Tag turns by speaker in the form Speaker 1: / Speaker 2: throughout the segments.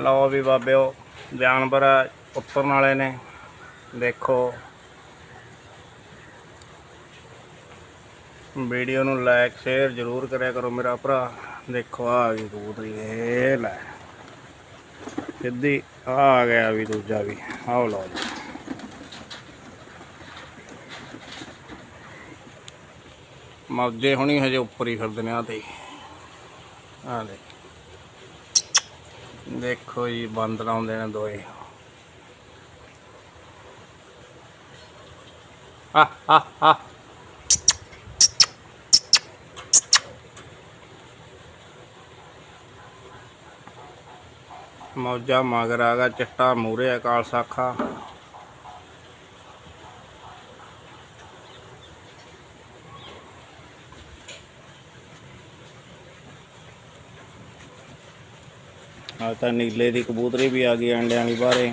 Speaker 1: ਲਓ ਵੀ ਬਾਬਿਓ, ਜਾਨਵਰ ਉੱਤਰਨ ਵਾਲੇ ਨੇ। ਦੇਖੋ। ਵੀਡੀਓ ਨੂੰ ਲਾਈਕ ਸ਼ੇਅਰ ਜ਼ਰੂਰ ਕਰਿਆ ਕਰੋ ਮੇਰਾ ਭਰਾ। ਦੇਖੋ, ਆ ਆ ਗਈ ਕਬੂਤਰੀ ਇਹ ਲੈ। ਸਿੱਧੀ ਆ ਆ ਗਿਆ ਵੀ ਦੂਜਾ ਵੀ। ਆਓ ਲਓ ਜੀ। ਮੌਜੇ ਹੁਣੀ ਹਜੇ ਉੱਪਰ ਹੀ ਫਿਰਦੇ ਨੇ ਆ ਤੇ ਆ ਦੇ ਦੇਖੋ ਜੀ, ਬੰਦ ਲਾਉਂਦੇ ਨੇ ਦੋਏ। ਆ ਆ ਆ ਮੌਜਾ ਮਗਰ ਆ ਚਿੱਟਾ ਮੂਰੇ ਆ ਸਾਖਾ ਆ ਤਾਂ ਨੀਲੇ ਦੀ ਕਬੂਤਰੀ ਵੀ ਆ ਗਈ ਅੰਡਿਆਂ ਵਾਲੀ ਬਾਹਰੇ।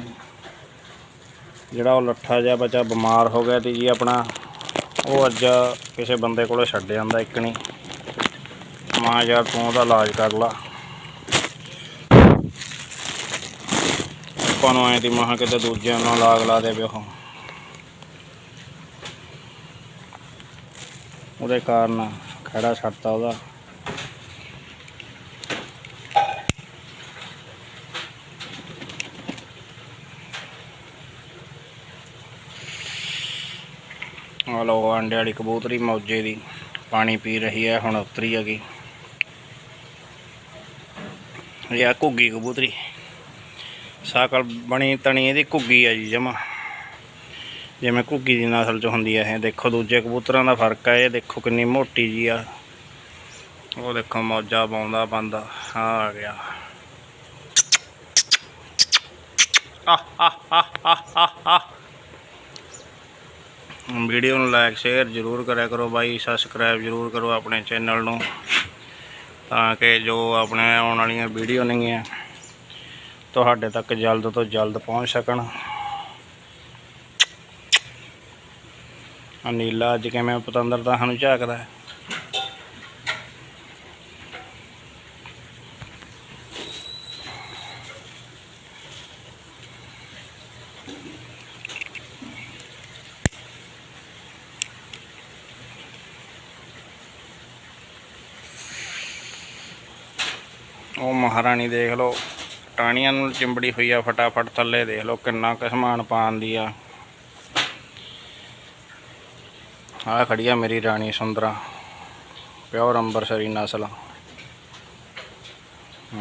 Speaker 1: ਜਿਹੜਾ ਉਹ ਲੱਠਾ ਜਿਹਾ ਬੱਚਾ ਬਿਮਾਰ ਹੋ ਗਿਆ ਤੇ ਜੀ ਆਪਣਾ, ਉਹ ਅੱਜ ਕਿਸੇ ਬੰਦੇ ਕੋਲੇ ਛੱਡ ਜਾਂਦਾ ਇੱਕ ਨਹੀਂ। ਮਾਂ ਯਾਰ ਤੂੰ ਉਹਦਾ ਇਲਾਜ ਕਰ ਲਾ। ਆਪਾਂ ਨੂੰ ਐਂ ਦੀ ਮਹਾ ਕਿਤੇ ਦੂਜਿਆਂ ਨਾਲ ਲਾਗ ਲਾ ਦੇਵੇ ਉਹ। ਉਹਦੇ ਕਾਰਨ ਖੜਾ ਛੱਡਤਾ ਉਹਦਾ। ਆ ਲਓ ਆਂਡੇ ਵਾਲੀ ਕਬੂਤਰੀ ਮੌਜੇ ਦੀ ਪਾਣੀ ਪੀ ਰਹੀ ਹੈ, ਹੁਣ ਉਤਰੀ ਹੈਗੀ। ਇਹ ਆ ਘੁੱਗੀ ਕਬੂਤਰੀ। ਸਾਕਲ ਬਣੀ ਤਣੀ ਇਹਦੀ ਘੁੱਗੀ ਆ ਜੀ ਜਮਾ। ਜਿਵੇਂ ਘੁੱਗੀ ਦੀ ਨਸਲ ਚ ਹੁੰਦੀ ਹੈ ਇਹ। ਦੇਖੋ ਦੂਜੇ ਕਬੂਤਰਾਂ ਦਾ ਫ਼ਰਕ ਹੈ ਇਹ ਦੇਖੋ ਕਿੰਨੀ ਮੋਟੀ ਜੀ ਆ। ਉਹ ਦੇਖੋ ਮੌਜਾ ਪਾਉਂਦਾ ਬੰਦਾ, ਆ ਆ ਗਿਆ ਆ ਆ ਆ ਆ ਆ ਵੀਡੀਓ ਨੂੰ ਲਾਈਕ ਸ਼ੇਅਰ ਜ਼ਰੂਰ ਕਰਿਆ ਕਰੋ ਬਾਈ ਸਬਸਕ੍ਰਾਈਬ ਜ਼ਰੂਰ ਕਰੋ ਆਪਣੇ ਚੈਨਲ ਨੂੰ ਤਾਂ ਕਿ ਜੋ ਆਪਣੇ ਆਉਣ ਵਾਲੀਆਂ ਵੀਡੀਓ ਨੇਗੀਆਂ ਤੁਹਾਡੇ ਤੱਕ ਜਲਦ ਤੋਂ ਜਲਦ ਪਹੁੰਚ ਸਕਣ ਆ ਨੀਲਾ ਅੱਜ ਕਿਵੇਂ ਪਤੰਦਰ ਤਾਂ ਸਾਨੂੰ ਝਾਕਦਾ ਹੈ। ਉਹ ਮਹਾਰਾਣੀ ਦੇਖ ਲਓ ਟਾਣੀਆਂ ਨੂੰ ਚਿੰਬੜੀ ਹੋਈ ਆ ਫਟਾਫਟ, ਥੱਲੇ ਦੇਖ ਲਓ ਕਿੰਨਾ ਕੁ ਸਮਾਨ ਪਾਉਣ ਦੀ ਆ। ਆ ਖੜੀ ਆ ਮੇਰੀ ਰਾਣੀ ਸੁੰਦਰਾ, ਪਿਓਰ ਅੰਬਰਸਰੀ ਨਸਲ।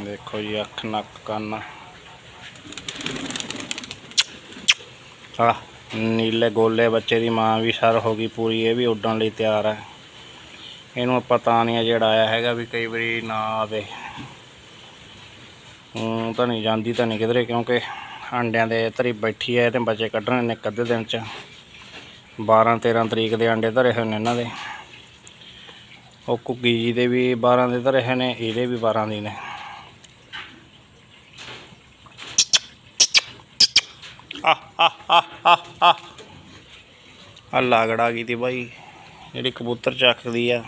Speaker 1: ਦੇਖੋ ਜੀ, ਅੱਖ, ਨੱਕ, ਕੰਨ। ਆ ਨੀਲੇ ਗੋਲੇ ਬੱਚੇ ਦੀ ਮਾਂ ਵੀ ਸਰ ਹੋ ਗਈ ਪੂਰੀ, ਇਹ ਵੀ ਉੱਡਣ ਲਈ ਤਿਆਰ ਹੈ ਇਹਨੂੰ ਆਪਾਂ ਤਾਂ ਨਹੀਂ ਜਿਹੜਾ ਆਇਆ ਹੈਗਾ ਵੀ ਕਈ ਵਾਰੀ ਨਾ ਆਵੇ। ਤਾਂ ਨਹੀਂ ਜਾਂਦੀ ਤਾਂ ਨਹੀਂ ਕਿਧਰੇ, ਕਿਉਂਕਿ ਆਂਡਿਆਂ ਦੇ ਧਰੀ ਬੈਠੀ ਹੈ ਤੇ ਬੱਚੇ ਕੱਢਣੇ ਨੇ ਇੱਕ ਅੱਧੇ ਦਿਨ ਚ। 12 13 ਤਰੀਕ ਦੇ ਅੰਡੇ ਧਰੇ ਹੋਏ ਨੇ ਇਹਨਾਂ ਦੇ। ਉਹ ਕੁੱਗੀ ਜੀ ਦੇ ਵੀ 12 ਦੇ ਧਰੇ ਹੋਏ ਨੇ, ਇਹਦੇ ਵੀ 12 ਦੇ ਨੇ। ਆ ਆ ਆ ਆ ਆ ਆ ਲਾਗੜਾ ਗਈ ਤੀ ਬਾਈ, ਜਿਹੜੀ ਕਬੂਤਰ ਚੱਕਦੀ ਆ।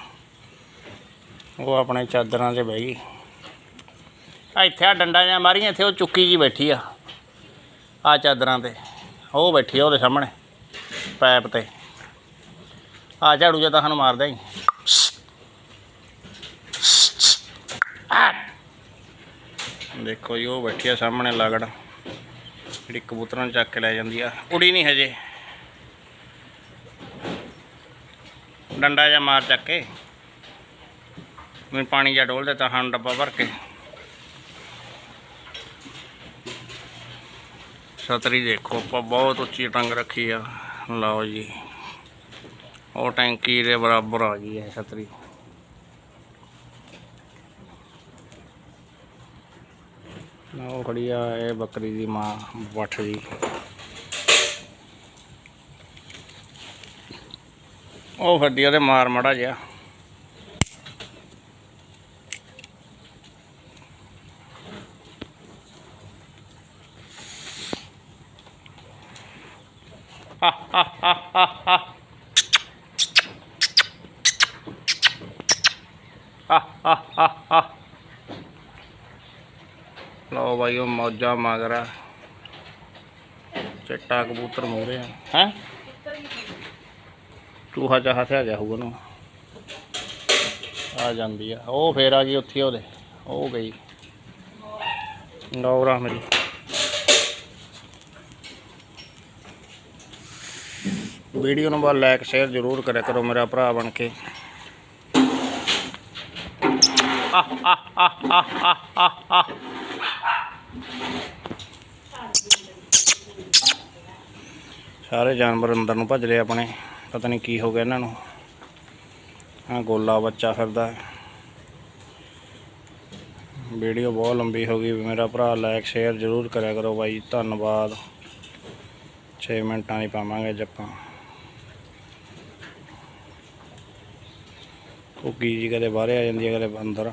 Speaker 1: ਉਹ ਆਪਣੇ ਚਾਦਰਾਂ 'ਚ ਬਹਿ ਗਈ। ਇੱਥੇ ਆ ਡੰਡਾ ਜਾਂ ਮਾਰੀਆਂ, ਇੱਥੇ ਉਹ ਚੁੱਕੀ ਜੀ ਬੈਠੀ ਆ। ਆ ਚਾਦਰਾਂ ਤੇ, ਉਹ ਬੈਠੀ ਆ ਉਹਦੇ ਸਾਹਮਣੇ ਪੈਪ ਤੇ। ਆ ਝਾੜੂ ਜਿਹਾ ਤਾਂ ਸਾਨੂੰ ਮਾਰਦਾ ਹੀ। ਦੇਖੋ ਜੀ, ਉਹ ਬੈਠੀ ਆ ਸਾਹਮਣੇ ਲਗੜ। ਜਿਹੜੀ ਕਬੂਤਰਾਂ ਨੂੰ ਚੱਕ ਕੇ ਲੈ ਜਾਂਦੀ ਆ। ਉੜੀ ਨਹੀਂ ਹਜੇ। ਡੰਡਾ ਜਾਂ ਮਾਰ ਚੱਕ ਕੇ। ਮੈਂ ਪਾਣੀ ਜਾਂ ਡੋਲ ਦਿੱਤਾ ਹਾਂ ਡੱਬਾ ਭਰ ਕੇ। ਛਤਰੀ ਦੇਖੋ, ਆਪਾਂ ਬਹੁਤ ਉੱਚੀ ਟੰਗ ਰੱਖੀ ਆ। ਲਓ ਜੀ। ਉਹ ਟੈਂਕੀ ਦੇ ਬਰਾਬਰ ਆ ਗਈ ਹੈ ਛਤਰੀ। ਉਹ ਖੜੀ ਆ ਇਹ ਬੱਕਰੀ ਦੀ ਮਾਂ, ਵੱਠ ਦੀ ਉਹ ਫੱਡੀ ਉਹਦੇ ਮਾਰ ਮੜਾ ਜਿਹਾ। ਲਓ ਬਾਈ, ਉਹ ਮੌਜਾ ਮਗਰਾ ਚਿੱਟਾ ਕਬੂਤਰ ਮੋਰੇ ਆ। ਹੈ? ਚੂਹਾ ਚਾਹਾ ਤੇ ਆ ਗਿਆ ਹੋਊਗਾ ਨੂੰ ਆ ਜਾਂਦੀ ਆ। ਉਹ ਫੇਰ ਆ ਗਈ ਉੱਥੇ ਉਹਦੇ। ਉਹ ਗਈ। ਨੌਰਾ ਮੇਰੀ। ਵੀਡੀਓ ਨੂੰ ਬਾਅਦ ਲਾਈਕ ਸ਼ੇਅਰ ਜ਼ਰੂਰ ਕਰਿਆ ਕਰੋ ਮੇਰਾ ਭਰਾ ਬਣ ਕੇ। ਸਾਰੇ ਜਾਨਵਰ ਅੰਦਰ ਨੂੰ ਭੱਜ ਰਹੇ ਆਪਣੇ, ਪਤਾ ਨਹੀਂ ਕੀ ਹੋ ਗਿਆ ਇਹਨਾਂ ਨੂੰ। ਆ ਗੋਲਾ ਬੱਚਾ ਫਿਰਦਾ। ਵੀਡੀਓ ਬਹੁਤ ਲੰਬੀ ਹੋ ਗਈ, ਮੇਰਾ ਭਰਾ ਲਾਈਕ ਸ਼ੇਅਰ ਜ਼ਰੂਰ ਕਰਿਆ ਕਰੋ ਬਾਈ, ਧੰਨਵਾਦ। 6 ਮਿੰਟਾਂ ਦੀ ਪਾਵਾਂਗੇ ਅੱਜ ਆਪਾਂ। ਉਹ ਕੀ ਜੀ ਕਦੇ ਬਾਹਰ ਆ ਜਾਂਦੀ ਹੈ ਕਦੇ ਅੰਦਰ।